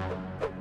Thank you.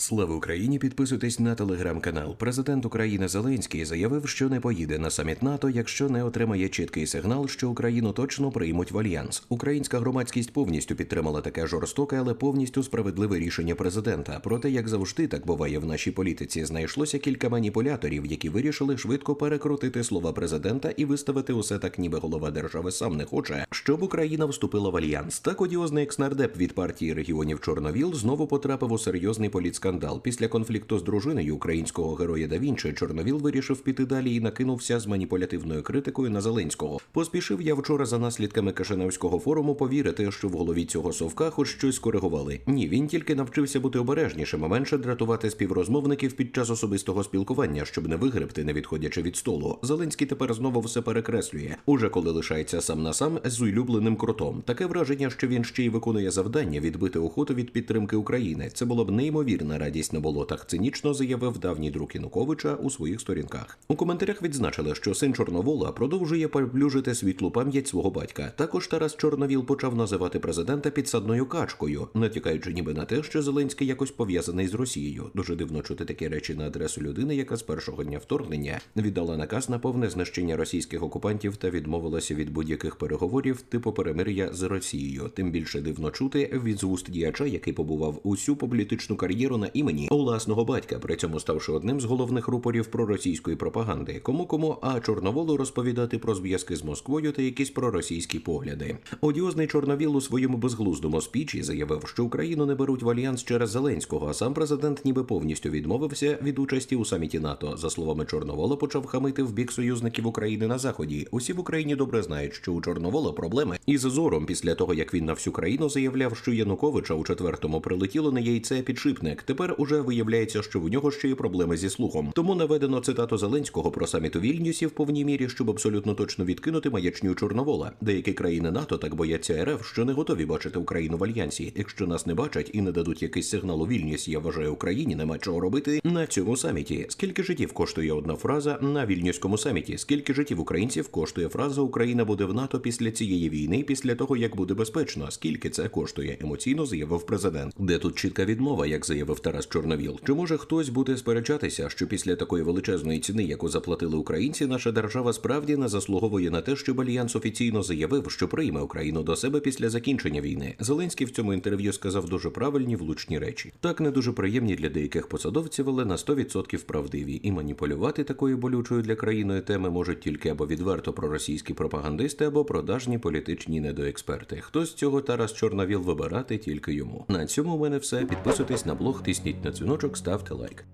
Слава Україні! Підписуйтесь на телеграм-канал. Президент України Зеленський заявив, що не поїде на саміт НАТО, якщо не отримає чіткий сигнал, що Україну точно приймуть в альянс. Українська громадськість повністю підтримала таке жорстоке, але повністю справедливе рішення президента. Проте, як завжди, так буває в нашій політиці, знайшлося кілька маніпуляторів, які вирішили швидко перекрутити слова президента і виставити усе так, ніби голова держави сам не хоче, щоб Україна вступила в альянс. Так одіозний екснардеп від партії регіонів Чорновіл знову потрапив у серйозний політскандал. Після конфлікту з дружиною українського героя да Вінчі Чорновіл вирішив піти далі і накинувся з маніпулятивною критикою на Зеленського. Поспішив я вчора за наслідками Кишиневського форуму повірити, що в голові цього совка хоч щось коригували. Ні, він тільки навчився бути обережнішим, а менше дратувати співрозмовників під час особистого спілкування, щоб не вигребти, не відходячи від столу. Зеленський тепер знову все перекреслює. Уже коли лишається сам на сам з улюбленим крутом. Таке враження, що він ще й виконує завдання відбити охоту від підтримки України. Це було б неймовірна радість на болотах. Цинічно заявив давній друг Януковича у своїх сторінках. У коментарях відзначили, що син Чорновола продовжує поплюжити світлу пам'ять свого батька. Також Тарас Чорновіл почав називати президента підсадною качкою, натякаючи ніби на те, що Зеленський якось пов'язаний з Росією. Дуже дивно чути такі речі на адресу людини, яка з першого дня вторгнення віддала наказ на повне знищення російських окупантів та відмовилася від будь-яких переговорів типу перемир'я з Росією. Тим більше дивно чути від з діяча, який побував усю політичну кар'єру на імені власного батька, при цьому ставши одним з головних рупорів проросійської пропаганди. Кому кому, а Чорноволу розповідати про зв'язки з Москвою та якісь проросійські погляди. Одіозний Чорновіл у своєму безглуздому спічі заявив, що Україну не беруть в альянс через Зеленського, а сам президент ніби повністю відмовився від участі у саміті НАТО. За словами Чорновола, почав хамити в бік союзників України на заході. Усі в Україні добре знають, що у Чорновола проблеми із зором після того, як він на всю країну заявляв, що Януковича у четвертому прилетіло на яйце підшипник. Тепер уже виявляється, що в нього ще є проблеми зі слухом. Тому наведено цитату Зеленського про саміт у Вільнюсі в повній мірі, щоб абсолютно точно відкинути маячню Чорновола. Деякі країни НАТО так бояться РФ, що не готові бачити Україну в альянсі. Якщо нас не бачать і не дадуть якийсь сигнал у Вільнюсі, я вважаю, Україні нема чого робити на цьому саміті. Скільки життів коштує одна фраза на вільнюському саміті? Скільки життів українців коштує фраза Україна буде в НАТО після цієї війни, після того як буде безпечно? Скільки це коштує? Емоційно заявив президент. Де тут чітка відмова, як заявив Тарас Чорновіл? Чи може хтось буде сперечатися, що після такої величезної ціни, яку заплатили українці, наша держава справді не заслуговує на те, щоб альянс офіційно заявив, що прийме Україну до себе після закінчення війни? Зеленський в цьому інтерв'ю сказав дуже правильні влучні речі. Так не дуже приємні для деяких посадовців, але на 100% правдиві. І маніпулювати такою болючою для країни теми можуть тільки або відверто проросійські пропагандисти, або продажні політичні недоексперти. Хто з цього Тарас Чорновіл вибирати тільки йому. На цьому у мене все. Підписуйтесь на блог, тисніть на дзвіночок, ставте лайк.